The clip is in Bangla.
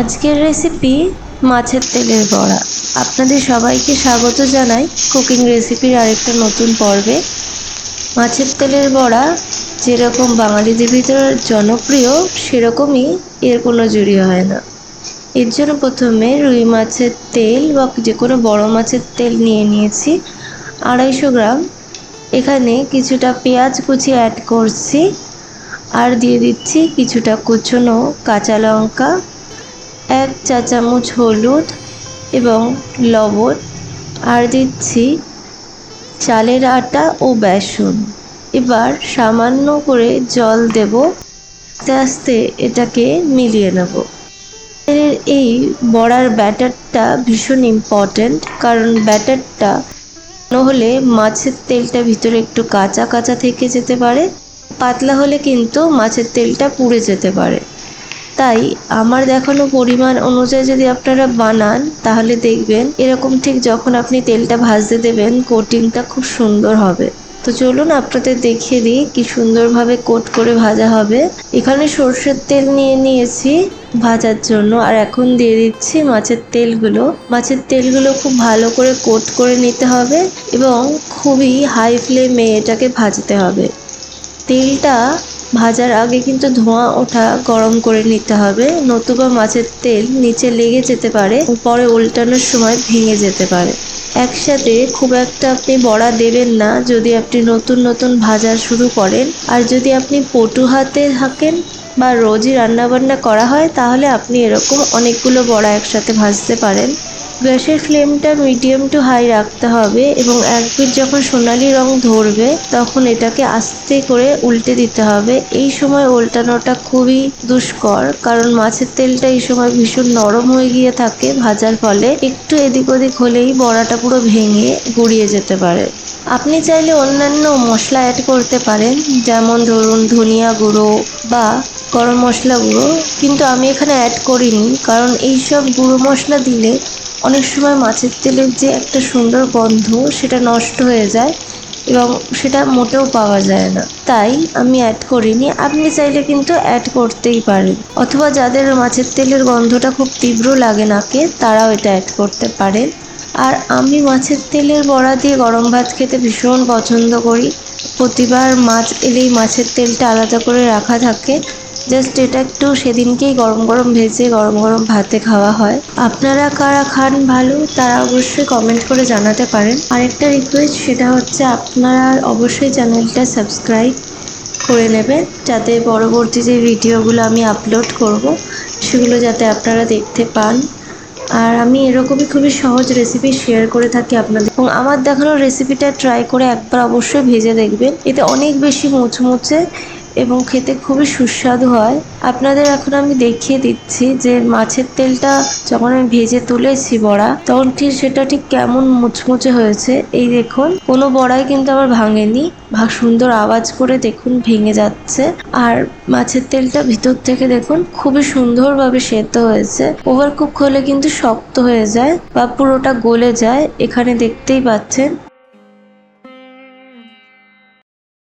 আজকের রেসিপি মাছের তেলের বড়া। আপনাদের সবাইকে স্বাগত জানাই কুকিং রেসিপির আরেকটা নতুন পর্বে। মাছের তেলের বড়া যেরকম বাঙালিদের ভিতরে জনপ্রিয়, সেরকমই এর কোনো জুড়ি হয় না। এর জন্য প্রথমে রুই মাছের তেল বা যে কোনো বড় মাছের তেল নিয়ে নিয়েছি, আড়াইশো গ্রাম। এখানে কিছুটা পেঁয়াজ কুচি অ্যাড করছি, আর দিয়ে দিচ্ছি কিছুটা কুচনো কাঁচা লঙ্কা। এক চা চামচ হলুদ এবং লবণ আর দিচ্ছি চালের আটা ও বেসন। এবার সামান্য করে জল দেব। আস্তে আস্তে এটাকে মিলিয়ে নেব। এর এই বড়ার ব্যাটারটা ভীষণ ইম্পর্ট্যান্ট কারণ ব্যাটারটা হলে মাছের তেলটা ভিতরে একটু কাঁচা কাঁচা থেকে যেতে পারে, পাতলা হলে কিন্তু মাছের তেলটা পুড়ে যেতে পারে। তাই আমার দেখানো পরিমাণ অনুযায়ী যদি আপনারা বানান, তাহলে দেখবেন এরকম ঠিক যখন আপনি তেলটা ভাজতে দেবেন কোটিংটা খুব সুন্দর হবে। তো চলুন আপনাদের দেখিয়ে দিই কি সুন্দরভাবে কোট করে ভাজা হবে। এখানে সর্ষের তেল নিয়ে নিয়েছি ভাজার জন্য, আর এখন দিয়ে দিচ্ছি মাছের তেলগুলো। মাছের তেলগুলো খুব ভালো করে কোট করে নিতে হবে এবং খুবই হাই ফ্লেমে এটাকে ভাজতে হবে। তেলটা ভাজার আগে কিন্তু ধোঁয়া ওঠা গরম করে নিতে হবে। নতুবা মাছের তেল নিচে লেগে যেতে পারে পরে উল্টানোর সময় ভেঙে যেতে পারে। একসাথে খুব একটা আপনি বড়া দেবেন না যদি আপনি নতুন নতুন ভাজা শুরু করেন। আর যদি আপনি পটু হাতে থাকেন বা রোজই রান্নাবান্না করা হয় তাহলে আপনি এরকম অনেকগুলো বড়া একসাথে ভাজতে পারেন। গ্যাসের ফ্লেমটা মিডিয়াম টু হাই রাখতে হবে এবং এক যখন সোনালি রং ধরবে, তখন এটাকে আস্তে করে উল্টে দিতে হবে। এই সময় উল্টানোটা খুবই দুষ্কর, কারণ মাছের তেলটা এই সময় ভীষণ নরম হয়ে গিয়ে থাকে ভাজার ফলে। একটু এদিক ওদিক হলেই বড়াটা পুরো ভেঙে গুড়িয়ে যেতে পারে। আপনি চাইলে অন্যান্য মশলা অ্যাড করতে পারেন, যেমন ধরুন ধনিয়া গুঁড়ো বা গরম মশলা গুঁড়ো। কিন্তু আমি এখানে অ্যাড করিনি, কারণ এইসব গুঁড়ো মশলা দিলে অনেক সময় মাছের তেলের যে একটা সুন্দর গন্ধ, সেটা নষ্ট হয়ে যায় এবং সেটা মোটেও পাওয়া যায় না। তাই আমি অ্যাড করিনি। আপনি চাইলে কিন্তু অ্যাড করতেই পারেন। অথবা যাদের মাছের তেলের গন্ধটা খুব তীব্র লাগে নাকে, তারাও এটা অ্যাড করতে পারেন। আর আমি মাছের তেলের বড়া দিয়ে গরম ভাত খেতে ভীষণ পছন্দ করি। প্রতিবার মাছ এলেই মাছের তেলটা আলাদা করে রাখা থাকে। জাস্ট এটা একটু সেদিনকেই গরম গরম ভেজে, গরম গরম ভাতে খাওয়া হয়। আপনারা কারা খান ভালো, তারা অবশ্যই কমেন্ট করে জানাতে পারেন। আরেকটা রিকোয়েস্ট সেটা হচ্ছে আপনারা অবশ্যই চ্যানেলটা সাবস্ক্রাইব করে নেবেন, যাতে পরবর্তী যে ভিডিওগুলো আমি আপলোড করব, সেগুলো যাতে আপনারা দেখতে পান। আর আমি এরকমই খুবই সহজ রেসিপি শেয়ার করে থাকি আপনাদের। এবং আমার দেখানো রেসিপিটা ট্রাই করে একবার অবশ্যই ভেজে দেখবেন। এতে অনেক বেশি মুচমুচে এবং খেতে খুবই সুস্বাদু হয়। আপনাদের এখন আমি দেখিয়ে দিচ্ছি যে মাছের তেলটা যখন আমি ভেজে তুলেছি বড়া, তখন ঠিক সেটা ঠিক কেমন মুচমুচে হয়েছে। এই দেখুন, কোনো বড়াই কিন্তু আবার ভাঙেনি। ভা, সুন্দর আওয়াজ করে দেখুন ভেঙে যাচ্ছে। আর মাছের তেলটা ভিতর থেকে দেখুন, খুবই সুন্দরভাবে সেদ্ধ হয়েছে। ওভার কুক হলে কিন্তু শক্ত হয়ে যায় বা পুরোটা গলে যায়। এখানে দেখতেই পাচ্ছেন